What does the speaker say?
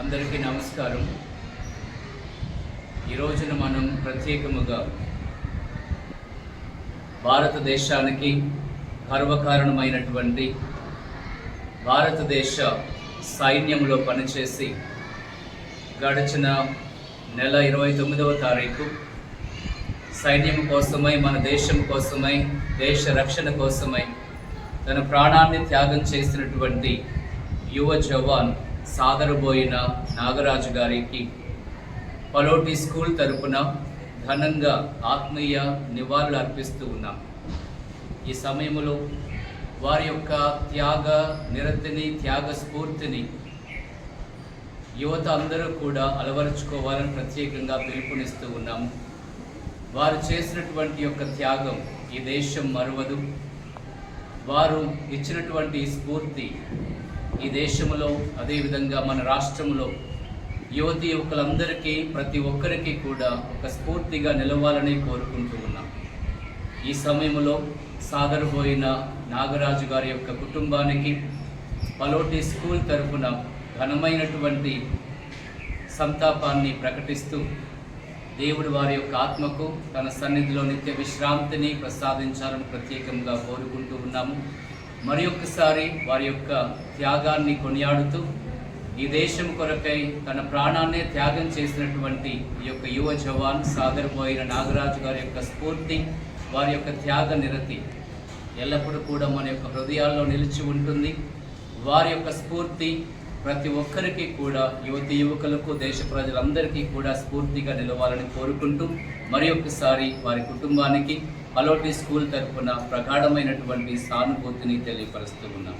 అందరికీ నమస్కారం. ఈ రోజున మనం ప్రత్యేకముగా భారతదేశానికి గర్వకారణమైనటువంటి భారతదేశ సైన్యంలో పనిచేసి గడిచిన నెల ఇరవై తొమ్మిదవ తారీఖు సైన్యం కోసమై మన దేశం కోసమై దేశ రక్షణ కోసమై తన ప్రాణాన్ని త్యాగం చేసినటువంటి యువ జవాన్ సాదరబోయిన నాగరాజు గారికి పలోటి స్కూల్ తరపున ఘనంగా ఆత్మీయ నివాళులు అర్పిస్తూ ఉన్నాం. ఈ సమయంలో వారి యొక్క త్యాగ నిరతిని త్యాగ స్ఫూర్తిని యువత అందరూ కూడా అలవరుచుకోవాలని ప్రత్యేకంగా పిలుపునిస్తూ ఉన్నాము వారు చేసినటువంటి యొక్క త్యాగం ఈ దేశం మరవదు. వారు ఇచ్చినటువంటి స్ఫూర్తి ఈ దేశంలో అదేవిధంగా మన రాష్ట్రంలో యువతి యువకులందరికీ ప్రతి ఒక్కరికి కూడా ఒక స్ఫూర్తిగా నిలవాలని కోరుకుంటూ ఉన్నాం. ఈ సమయంలో సాగరబోయిన నాగరాజు గారి యొక్క కుటుంబానికి పలోటి స్కూల్ తరఫున ఘనమైనటువంటి సంతాపాన్ని ప్రకటిస్తూ దేవుడు వారి యొక్క ఆత్మకు తన సన్నిధిలో నిత్య విశ్రాంతిని ప్రసాదించాలని ప్రత్యేకంగా కోరుకుంటూ ఉన్నాము. మరి ఒక్కసారి వారి యొక్క త్యాగాన్ని కొనియాడుతూ ఈ దేశం కొరకై తన ప్రాణాన్నే త్యాగం చేసినటువంటి ఈ యొక్క యువ జవాన్ సాగరబోయిన నాగరాజు గారి యొక్క స్ఫూర్తి వారి యొక్క త్యాగ నిరతి ఎల్లప్పుడూ కూడా మన యొక్క హృదయాల్లో నిలిచి ఉంటుంది. వారి యొక్క స్ఫూర్తి ప్రతి ఒక్కరికి కూడా యువతి యువకులకు దేశ ప్రజలందరికీ కూడా స్ఫూర్తిగా నిలవాలని కోరుకుంటూ మరి ఒకసారి వారి కుటుంబానికి పలోటి స్కూల్ తరఫున ప్రగాఢమైనటువంటి సానుభూతిని తెలియపరుస్తూ ఉన్నాం.